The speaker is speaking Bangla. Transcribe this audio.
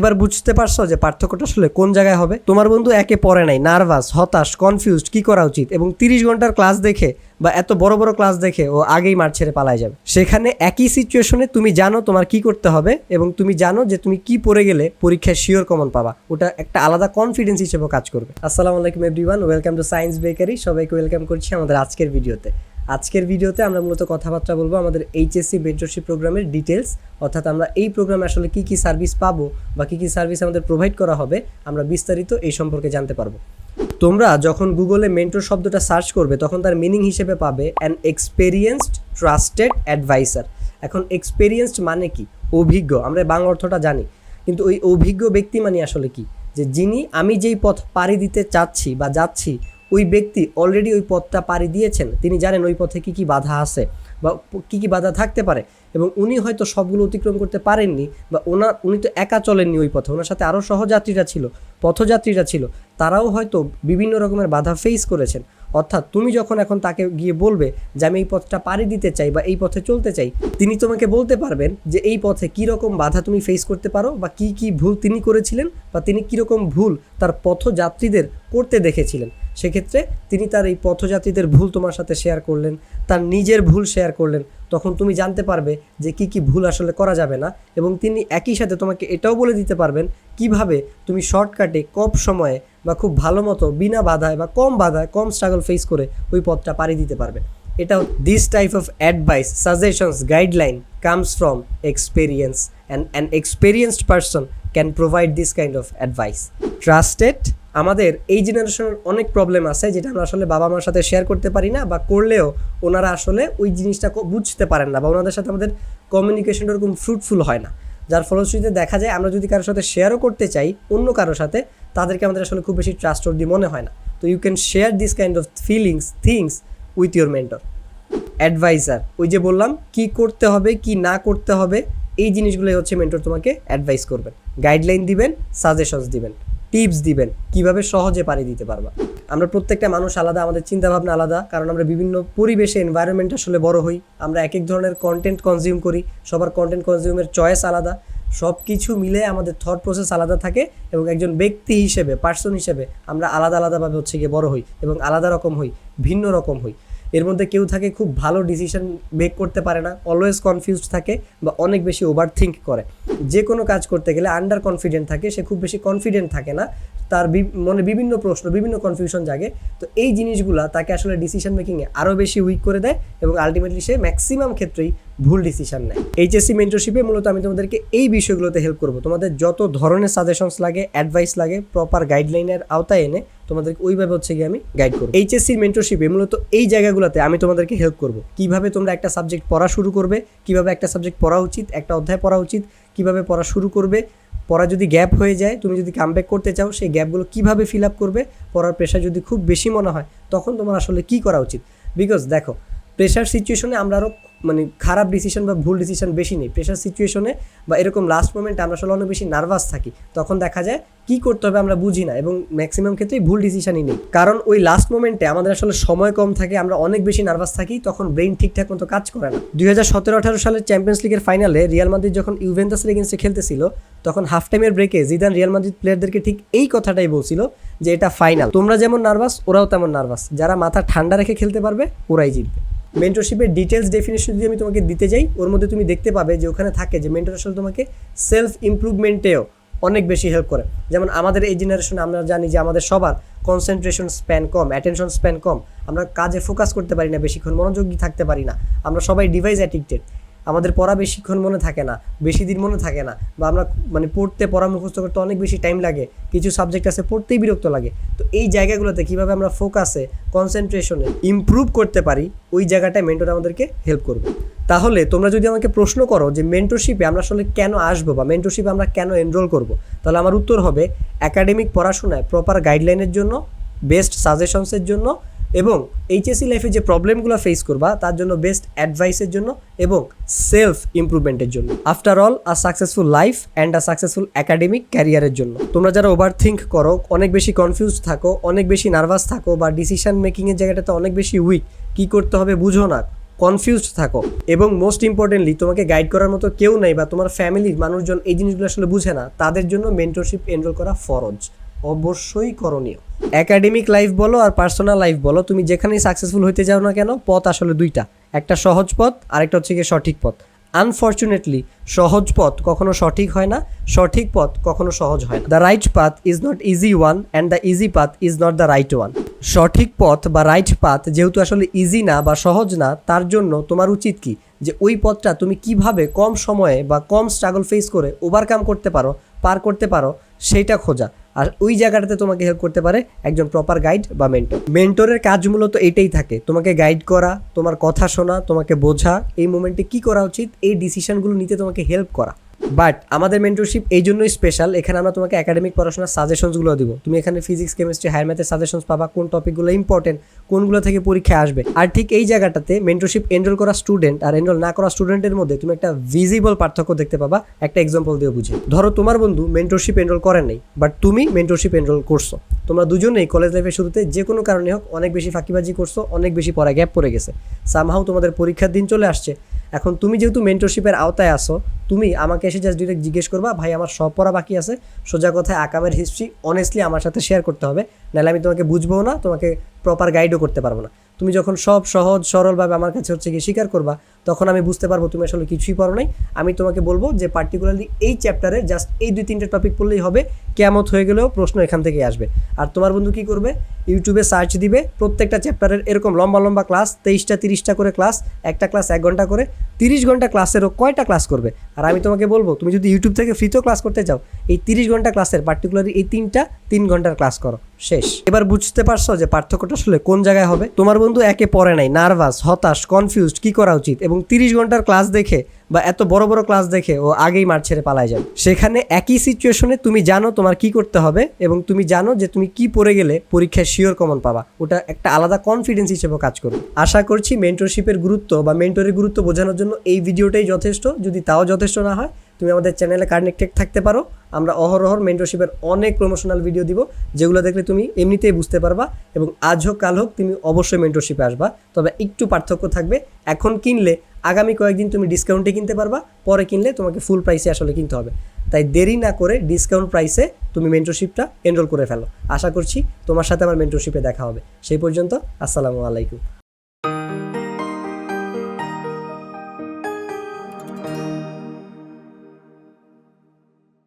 এবার বুঝতে পারছ যে পার্থক্যটা আসলে কোন জায়গায় হবে? তোমার বন্ধু একে পড়ে নাই, নার্ভাস, হতাশ কনফিউজড কি করা উচিত? এবং তিরিশ ঘণ্টার ক্লাস দেখে বা এত বড় বড় ক্লাস দেখে ও আগেই মাঠ ছেড়ে পালায় যাবে। সেখানে একই সিচুয়েশনে তুমি জানো তোমার কি করতে হবে এবং তুমি জানো যে তুমি কি পড়ে গেলে পরীক্ষায় শিওর কমন পাবা। ওটা একটা আলাদা কনফিডেন্স হিসেবে কাজ করবে। আসসালামু আলাইকুম everyone welcome to science bakery সবাইকে ওয়েলকাম করছি আমাদের আজকের ভিডিওতে আজকের ভিডিওতে আমরা মূলত কথাবার্তা বলব আমাদের এইচএসসি মেন্টরশিপ প্রোগ্রামের ডিটেলস অর্থাৎ আমরা এই প্রোগ্রামে আসলে কি কি সার্ভিস পাবো বা কি কি সার্ভিস আমাদের প্রোভাইড করা হবে, আমরা বিস্তারিত এই সম্পর্কে জানতে পারব। তোমরা যখন গুগলে মেন্টর শব্দটা সার্চ করবে, তখন তার মিনিং হিসেবে পাবে অ্যান এক্সপেরিয়েন্সড ট্রাস্টেড অ্যাডভাইসার এখন এক্সপেরিয়েন্সড মানে কি? অভিজ্ঞ, আমরা বাংলা অর্থটা জানি। কিন্তু ওই অভিজ্ঞ ব্যক্তি মানে আসলে কি? যে যিনি আমি যেই পথ পাড়ি দিতে চাচ্ছি বা যাচ্ছি ওই ব্যক্তি অলরেডি ওই পথটা পাড়ি দিয়েছেন। তিনি জানেন ওই পথে কী কী বাধা আছে বা কী কী বাধা থাকতে পারে এবং উনি হয়তো সবগুলো অতিক্রম করতে পারেননি বা ওনার উনি তো একা চলেননি ওই পথে। ওনার সাথে আরও সহযাত্রীরা ছিল, পথযাত্রীরা ছিল। তারাও হয়তো বিভিন্ন রকমের বাধা ফেস করেছেন। অর্থাৎ তুমি যখন এখন তাকে গিয়ে বলবে যে আমি এই পথটা পাড়ি দিতে চাই বা এই পথে চলতে চাই, তিনি তোমাকে বলতে পারবেন যে এই পথে কী রকম বাধা তুমি ফেস করতে পারো বা কি কি ভুল তিনি করেছিলেন বা তিনি কীরকম ভুল তার পথযাত্রীদের করতে দেখেছিলেন। সেক্ষেত্রে তিনি তার এই পথযাত্রীদের ভুল তোমার সাথে শেয়ার করলেন, তার নিজের ভুল শেয়ার করলেন। তখন তুমি জানতে পারবে যে কি কি ভুল আসলে করা যাবে না এবং তিনি একই সাথে তোমাকে এটাও বলে দিতে পারবেন কীভাবে তুমি শর্টকাটে কম সময়ে বা খুব ভালো মতো বিনা বাধায় বা কম বাধায়, কম স্ট্রাগল ফেস করে ওই পথটা পাড়ি দিতে পারবে। এটা this type of advice suggestions guideline comes from experience and an experienced person can provide this kind of advice trusted আমাদের এই জেনারেশনের অনেক প্রবলেম আছে যেটা আমরা আসলে বাবা মার সাথে শেয়ার করতে পারি না বা করলেও ওনারা আসলে ওই জিনিসটা বুঝতে পারেন না বা ওনাদের সাথে আমাদের কমিউনিকেশনটা ওরকম ফ্রুটফুল হয় না। যার ফলশ্রুতিতে দেখা যায় আমরা যদি কারোর সাথে শেয়ারও করতে চাই অন্য কারোর সাথে, তাদেরকে আমাদের আসলে খুব বেশি ট্রাস্ট ট্রাস্টওয়ার্দি মনে হয় না। তো you can share this kind of feelings things with your mentor advisor ওই যে বললাম, কি করতে হবে, কি না করতে হবে, এই জিনিসগুলোই হচ্ছে মেন্টর তোমাকে অ্যাডভাইস করবেন। গাইডলাইন দিবেন সাজেশনস দিবেন। টিপস দিবেন, কীভাবে সহজে পাড়ি দিতে পারবা। আমরা প্রত্যেকটা মানুষ আলাদা, আমাদের চিন্তাভাবনা আলাদা, কারণ আমরা বিভিন্ন পরিবেশে এনভায়রনমেন্ট আসলে বড় হই। আমরা এক এক ধরনের কন্টেন্ট কনজিউম করি, সবার কন্টেন্ট কনজিউমের চয়েস আলাদা। সব কিছু মিলে আমাদের থট প্রসেস আলাদা থাকে এবং একজন ব্যক্তি হিসেবে পার্সন হিসেবে আমরা আলাদা, আলাদাভাবে হচ্ছে গিয়ে বড় হই এবং আলাদা রকম হই, ভিন্ন রকম হই। এর মধ্যে কেউ থাকে খুব ভালো ডিসিশন মেক করতে পারে না অলওয়েজ কনফিউজড থাকে বা অনেক বেশি ওভার থিঙ্ক করে। যে কোনো কাজ করতে গেলে আন্ডার কনফিডেন্ট থাকে, সে খুব বেশি কনফিডেন্ট থাকে না, তার মনে বিভিন্ন প্রশ্ন, বিভিন্ন কনফিউশন জাগে। তো এই জিনিসগুলা তাকে আসলে ডিসিশন মেকিংয়ে আরও বেশি উইক করে দেয় এবং আলটিমেটলি সে ম্যাক্সিমাম ক্ষেত্রেই ভুল ডিসিশন নেয়। এইচএসসি মেন্টরশিপে মূলত আমি তোমাদেরকে এই বিষয়গুলোতে হেল্প করব। তোমাদের যত ধরনের সাজেশনস লাগে অ্যাডভাইস লাগে প্রপার গাইডলাইনের আওতায় এনে তোমাদেরকে ওইভাবে হচ্ছে গিয়ে আমি গাইড করব। এইচএসসির মেন্টরশিপে মূলত এই জায়গাগুলোতে আমি তোমাদেরকে হেল্প করব। কীভাবে তোমরা একটা সাবজেক্ট পড়া শুরু করবে, কীভাবে একটা সাবজেক্ট পড়া উচিত, একটা অধ্যায় পড়া উচিত, কীভাবে পড়া শুরু করবে, পড়া যদি গ্যাপ হয়ে যায়, তুমি যদি কামব্যাক করতে চাও, সেই গ্যাপগুলো কীভাবে ফিল আপ করবে, পড়ার প্রেশার যদি খুব বেশি মনে হয়, তখন তোমার আসলে কি করা উচিত? বিকজ দেখো প্রেশার সিচুয়েশনে আমরা আরও মানে খারাপ ডিসিশন বা ভুল ডিসিশন বেশি নেই। প্রেশার সিচুয়েশনে বা এরকম লাস্ট মোমেন্টে আমরা আসলে অনেক বেশি নার্ভাস থাকি। তখন দেখা যায় কি করতে হবে আমরা বুঝি না এবং ম্যাক্সিমাম ক্ষেত্রেই ভুল ডিসিশনই নেই। কারণ ওই লাস্ট মোমেন্টে আমাদের আসলে সময় কম থাকে, আমরা অনেক বেশি নার্ভাস থাকি, তখন ব্রেইন ঠিকঠাক মতো কাজ করে না। দুই হাজার সতেরো আঠারো সালের চ্যাম্পিয়ন্স লিগের ফাইনালে রিয়াল মাদ্রিদ যখন ইউভেন্টাসের এগেন্সে খেলতেছিল, তখন হাফ টাইমের ব্রেকে জিদান রিয়াল মাদ্রিদ প্লেয়ারদেরকে ঠিক এই কথাটাই বলছিল যে এটা ফাইনাল তোমরা যেমন নার্ভাস ওরাও তেমন নার্ভাস যারা মাথা ঠান্ডা রেখে খেলতে পারবে, ওরাই জিতবে। মেন্টরশিপের ডিটেলস ডেফিনেশন যদি আমি তোমাকে দিতে যাই, ওর মধ্যে তুমি দেখতে পাবে যে ওখানে থাকে যে মেন্টর আসলে তোমাকে সেলফ ইমপ্রুভমেন্টেও অনেক বেশি হেল্প করে। যেমন আমাদের এই জেনারেশনে আমরা জানি যে আমাদের সবার কনসেন্ট্রেশন স্প্যান কম অ্যাটেনশন স্প্যান কম। আমরা কাজে ফোকাস করতে পারি না, বেশিক্ষণ মনোযোগী থাকতে পারি না। আমরা সবাই ডিভাইস অ্যাডিক্টেড আমাদের পড়া বেশিক্ষণ মনে থাকে না, বেশি দিন মনে থাকে না বা আমরা মানে পড়তে, পড়া মুখস্থ করতে অনেক বেশি টাইম লাগে, কিছু সাবজেক্ট আছে পড়তেই বিরক্ত লাগে। তো এই জায়গাগুলোতে কীভাবে আমরা ফোকাসে কনসেন্ট্রেশনে ইমপ্রুভ করতে পারি, ওই জায়গাটায় মেন্টর আমাদেরকে হেল্প করবে। তাহলে তোমরা যদি আমাকে প্রশ্ন করো যে মেন্টরশিপে আমরা আসলে কেন আসব বা মেন্টরশিপে আমরা কেন এনরোল করব, তাহলে আমার উত্তর হবে একাডেমিক পড়াশোনায় প্রপার গাইডলাইনের জন্য বেস্ট সাজেশনসের জন্য এবং এইচএসসি লাইফে যে প্রবলেমগুলো ফেস করবা, তার জন্য বেস্ট অ্যাডভাইসের জন্য এবং সেলফ ইমপ্রুভমেন্টের জন্য। After all a successful life and a successful academic ক্যারিয়ারের জন্য। তোমরা যারা ওভার থিঙ্ক করো, অনেক বেশি কনফিউজ থাকো, অনেক বেশি নার্ভাস থাকো বা ডিসিশন মেকিংয়ের জায়গাটাতে অনেক বেশি উইক কী করতে হবে বুঝো না কনফিউজড থাকো। এবং মোস্ট ইম্পর্টেন্টলি তোমাকে গাইড করার মতো কেউ নেই বা তোমার ফ্যামিলির মানুষজন এই জিনিসগুলো আসলে বুঝে না, তাদের জন্য মেন্টরশিপ এনরোল করা ফরজ। অবশ্যই করণীয়। একাডেমিক লাইফ বলো আর পার্সোনাল লাইফ বলো, তুমি যেখানেই সাকসেসফুল হইতে যাও না কেন, পথ আসলে দুইটা। একটা সহজ পথ, আরেকটা হচ্ছে গিয়ে সঠিক পথ। আনফর্চুনেটলি সহজ পথ কখনো সঠিক হয় না, সঠিক পথ কখনো সহজ হয় না। The right path is not easy one and the easy path is not the right one সঠিক পথ বা রাইট পাথ যেহেতু আসলে ইজি না বা সহজ না, তার জন্য তোমার উচিত কি? যে ওই পথটা তুমি কীভাবে কম সময়ে বা কম স্ট্রাগল ফেস করে ওভারকাম করতে পারো, পার করতে পারো সেইটা খোঁজা। আর ওই জায়গাটাতে তোমাকে হেল্প করতে পারে একজন প্রপার গাইড বা মেন্টর মেন্টরের কাজ মূলত এটাই থাকে। তোমাকে গাইড করা, তোমার কথা শোনা, তোমাকে বোঝা, এই মোমেন্টে কি করা উচিত, এই ডিসিশনগুলো নিতে তোমাকে হেল্প করা। বাট আমাদের মেন্টরশিপ এই জন্যই স্পেশাল এখানে আমরা তোমাকে একাডেমিক পড়াশোনার সাজেশনসগুলো দিব। তুমি এখানে ফিজিক্স কেমিস্ট্রি হায়ার ম্যাথের সাজেশনস পাবা, কোন টপিকগুলো ইম্পর্টেন্ট কোনগুলো থেকে পরীক্ষায় আসবে। আর ঠিক এই জায়গাটাতে মেন্টরশিপ এনরোল করা স্টুডেন্ট আর এনরোল না করা স্টুডেন্টের মধ্যে তুমি একটা ভিজিবল পার্থক্য দেখতে পাবা। একটা এক্সাম্পল দিয়ে বুঝে ধরো তোমার বন্ধু মেন্টরশিপ এনরোল করেন নাই বাট তুমি মেন্টরশিপ এনরোল করছ। তোমরা দুজনেই কলেজ লাইফের শুরুতে যে কোনো কারণে হোক অনেক বেশি ফাঁকিবাজি করছ, অনেক বেশি পড়া গ্যাপ পড়ে গেছে। সামহাও তোমাদের পরীক্ষার দিন চলে আসছে। এখন তুমি যেহেতু মেন্টরশিপের আওতায় আসো তুমি আমাকে এসে জাস্ট ডিরেক্ট জিজ্ঞেস করবা, ভাই, আমার সব পড়া বাকি আছে, সোজা কথায় আকামের হিস্ট্রি অনেস্টলি আমার সাথে শেয়ার করতে হবে, নাহলে আমি তোমাকে বুঝব না, তোমাকে প্রপার গাইডও করতে পারব না। তুমি যখন সব সহজ, সরলভাবে আমার কাছে হচ্ছে গিয়ে স্বীকার করবা, তখন আমি বুঝতে পারব তুমি আসলে কিছুই পড়ো নাই। আমি তোমাকে বলব যে পার্টিকুলারলি এই চ্যাপ্টারে জাস্ট এই দুই তিনটে টপিক পড়লেই হবে কেমত হয়ে গেলেও প্রশ্ন এখান থেকেই আসবে। আর তোমার বন্ধু কি করবে? ইউটিউবে সার্চ দিবে, প্রত্যেকটা চ্যাপ্টারের এরকম লম্বা লম্বা ক্লাস তেইশটা, তিরিশটা করে ক্লাস একটা ক্লাস এক ঘণ্টা করে, তিরিশ ঘণ্টা ক্লাসেরও কয়টা ক্লাস করবে? আর আমি তোমাকে বলব, তুমি যদি ইউটিউব থেকে ফ্রিতেও ক্লাস করতে চাও, এই তিরিশ ঘণ্টা ক্লাসের পার্টিকুলারলি এই তিনটা, তিন ঘণ্টার ক্লাস করো। শেষ। এবার বুঝতে পারছ যে পার্থক্যটা আসলে কোন জায়গায় হবে? তোমার বন্ধু একে পড়ে নাই নার্ভাস হতাশ কনফিউজড কি করা উচিত? এবং তিরিশ ঘণ্টার ক্লাস দেখে বা এত বড় বড় ক্লাস দেখে ও আগেই মাঠ ছেড়ে পালায় যাবে। সেখানে একই সিচুয়েশনে তুমি জানো তোমার কি করতে হবে এবং তুমি জানো যে তুমি কি পড়ে গেলে পরীক্ষায় শিওর কমন পাবা। ওটা একটা আলাদা কনফিডেন্স হিসেবে কাজ করবে। আশা করছি মেন্টরশিপের গুরুত্ব বা মেন্টরের গুরুত্ব বোঝানোর জন্য এই ভিডিওটাই যথেষ্ট। যদি তাও যথেষ্ট না হয়, তুমি আমাদের চ্যানেলে কানেক্টেড থাকতে পারো। আমরা অহরহর মেন্টরশিপের অনেক প্রমোশনাল ভিডিও দিব, যেগুলো দেখলে তুমি এমনিতেই বুঝতে পারবা এবং আজ হোক, কাল হোক, তুমি অবশ্যই মেন্টরশিপে আসবা। তবে একটু পার্থক্য থাকবে, এখন কিনলে আগামী কয়েকদিন তুমি ডিসকাউন্টে কিনতে পারবা, পরে কিনলে তোমাকে ফুল প্রাইসে আসলে কিনতে হবে। তাই দেরি না করে ডিসকাউন্ট প্রাইসে তুমি মেন্টরশিপটা এনরোল করে ফেলো। আশা করছি তোমার সাথে আমার মেন্টরশিপে দেখা হবে। সেই পর্যন্ত, আসসালামু আলাইকুম।